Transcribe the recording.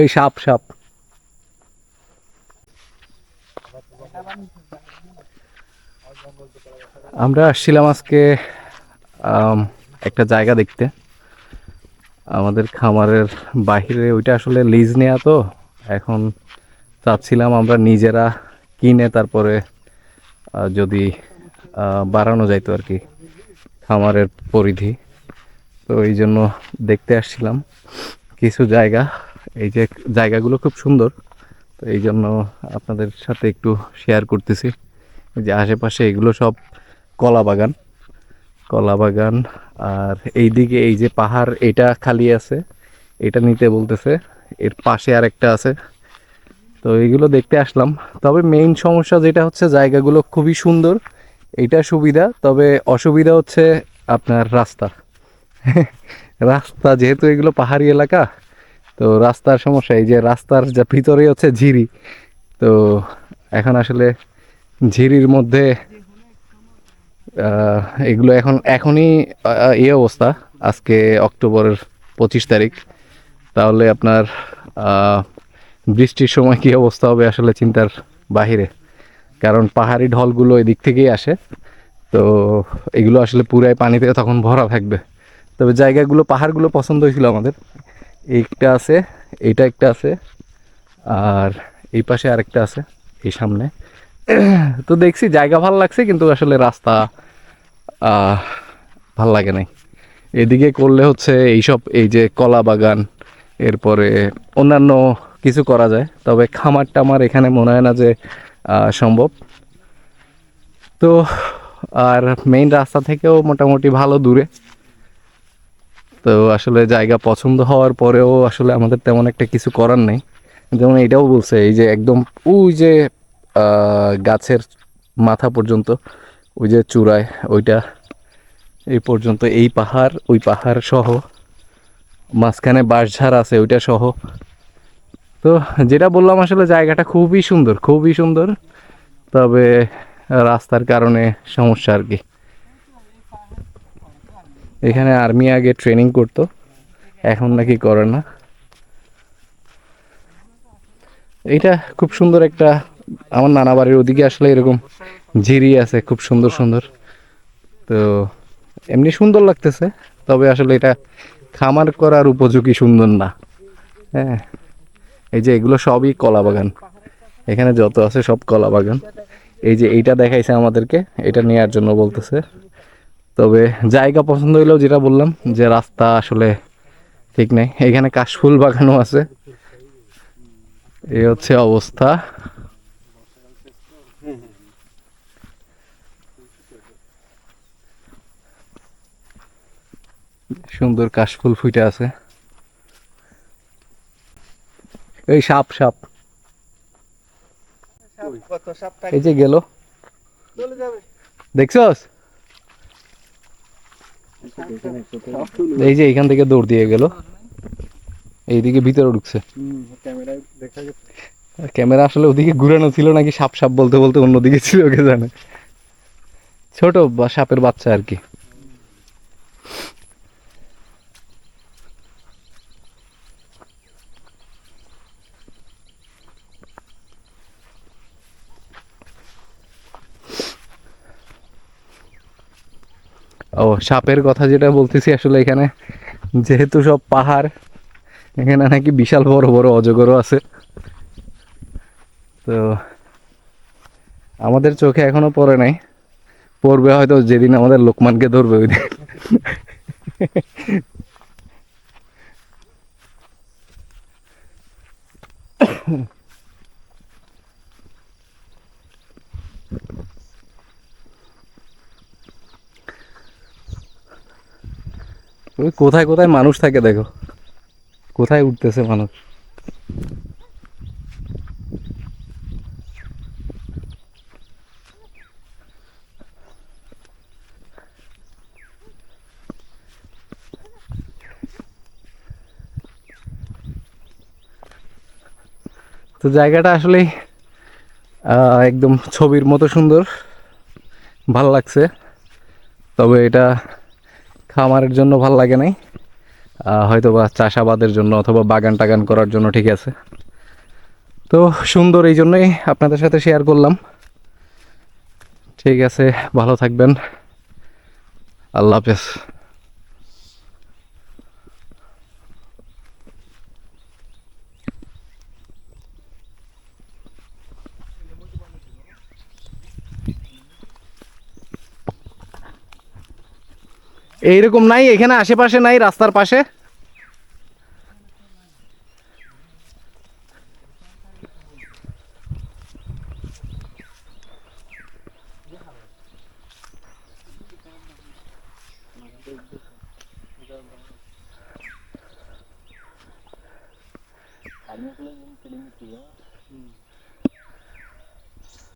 এই সাপ সাপ। আমরা আসছিলাম আজকে একটা জায়গা দেখতে। আমাদের খামারের বাহিরে ওইটা আসলে লিজ নেওয়া তো। এখন চাচ্ছিলাম আমরা নিজেরা কিনে তারপরে যদি বাড়ানো যাইতো আর কি খামারের পরিধি। তো এই জন্য দেখতে আসছিলাম কিছু জায়গা। এই যে জায়গাগুলো খুব সুন্দর, তো এই জন্য আপনাদের সাথে একটু শেয়ার করতেছি। যে আশেপাশে এগুলো সব কলা বাগান কলা বাগান, আর এইদিকে এই যে পাহাড়, এটা খালি আছে, এটা নিতে বলতেছে, এর পাশে আর একটা আছে। তো এইগুলো দেখতে আসলাম। তবে মেইন সমস্যা যেটা হচ্ছে, জায়গাগুলো খুবই সুন্দর, এটা সুবিধা, তবে অসুবিধা হচ্ছে আপনার রাস্তা। রাস্তা যেহেতু এগুলো পাহাড়ি এলাকা তো রাস্তার সমস্যা, এই যে রাস্তার যা ভিতরে হচ্ছে ঝিরি, তো এখন আসলে ঝিরির মধ্যে এগুলো এখন, এখনই এই অবস্থা, আজকে অক্টোবরের পঁচিশ তারিখ। তাহলে আপনার বৃষ্টির সময় কী অবস্থা হবে আসলে চিন্তার বাহিরে? কারণ পাহাড়ি ঢলগুলো এদিক থেকেই আসে, তো এগুলো আসলে পুরাই পানিতে তখন ভরা থাকবে। তবে জায়গাগুলো, পাহাড়গুলো পছন্দ হয়েছিল আমাদের। এইটা আছে, এইটা একটা আছে, আর এই পাশে আরেকটা আছে, এই সামনে। তো দেখছি জায়গা ভালো লাগছে, কিন্তু আসলে রাস্তা ভালো লাগে নাই। এদিকে করলে হচ্ছে এইসব, এই যে কলা বাগান, এরপরে অন্যান্য কিছু করা যায়, তবে খামারটা আমার এখানে মনে হয় না যে সম্ভব। তো, আর মেইন রাস্তা থেকেও মোটামুটি ভালো দূরে। তো আসলে জায়গা পছন্দ হওয়ার পরেও আসলে আমাদের তেমন একটা কিছু করার নেই। যেমন এটাও বলছে, এই যে একদম ওই যে গাছের মাথা পর্যন্ত, ওই যে চূড়ায়, ওইটা এই পর্যন্ত, এই পাহাড়, ওই পাহাড় সহ, মাঝখানে বাঁশঝাড় আছে, ওইটা সহ। তো যেটা বললাম, আসলে জায়গাটা খুবই সুন্দর খুবই সুন্দর। তবে রাস্তার কারণে সমস্যা আর কি। এখানে আর্মি আগে ট্রেনিং করতো। এখন নাকি করে না। এটা খুব সুন্দর একটা, আমার নানা বাড়ির ওদিকে আসলে এরকম ঝিরি আছে, খুব সুন্দর সুন্দর। তো এমনি সুন্দর লাগতেছে, তবে আসলে এটা খামার করার উপযোগী সুন্দর না। হ্যাঁ এই যে এগুলো সবই কলা বাগান। এখানে যত আছে সব কলা বাগান। এই যে এইটা দেখাইছে আমাদেরকে, এটা নেওয়ার জন্য বলতেছে। তবে জায়গা পছন্দ হইলেও যেটা বললাম যে রাস্তা আসলে ঠিক নেই। এখানে কাশফুল বাগানও আছে। এই হচ্ছে অবস্থা। সুন্দর কাশফুল ফুটে আছে। এই সাপ সাপ। এই যে গেল। দেখছস? এই যে এখান থেকে দৌড় দিয়ে গেল। এইদিকে ভিতরে ঢুকছে। ক্যামেরা আসলে ওদিকে ঘুরানো ছিল নাকি সাপ সাপ বলতে বলতে অন্যদিকে ছিল ওকে জানে। ছোট বা সাপের বাচ্চা আর কি। ও, সাপের কথা যেটা বলতেছি আসলে এখানে, যেহেতু সব পাহাড়, এখানে নাকি বিশাল বড় বড় অজগরও আছে। তো, আমাদের চোখে এখনও পড়ে নাই। পড়বে হয়তো যেদিন আমাদের লোকমানকে ধরবে ওই দিন। ওই কোথায় কোথায় মানুষ থাকে দেখো। কোথায় উঠতেছে মানুষ? তো জায়গাটা আসলে একদম ছবির মতো সুন্দর। ভালো লাগছে। তবে এটা খামারের জন্য ভালো লাগে নাই। হয়তো বা চাষাবাদের জন্য অথবা বাগান টাগান করার জন্য ঠিক আছে। তো সুন্দর এই জন্যই আপনাদের সাথে শেয়ার করলাম। ঠিক আছে, ভালো থাকবেন। আল্লাহ হাফেজ। এইরকম নাই এখানে আশেপাশে নাই রাস্তার পাশে। আমি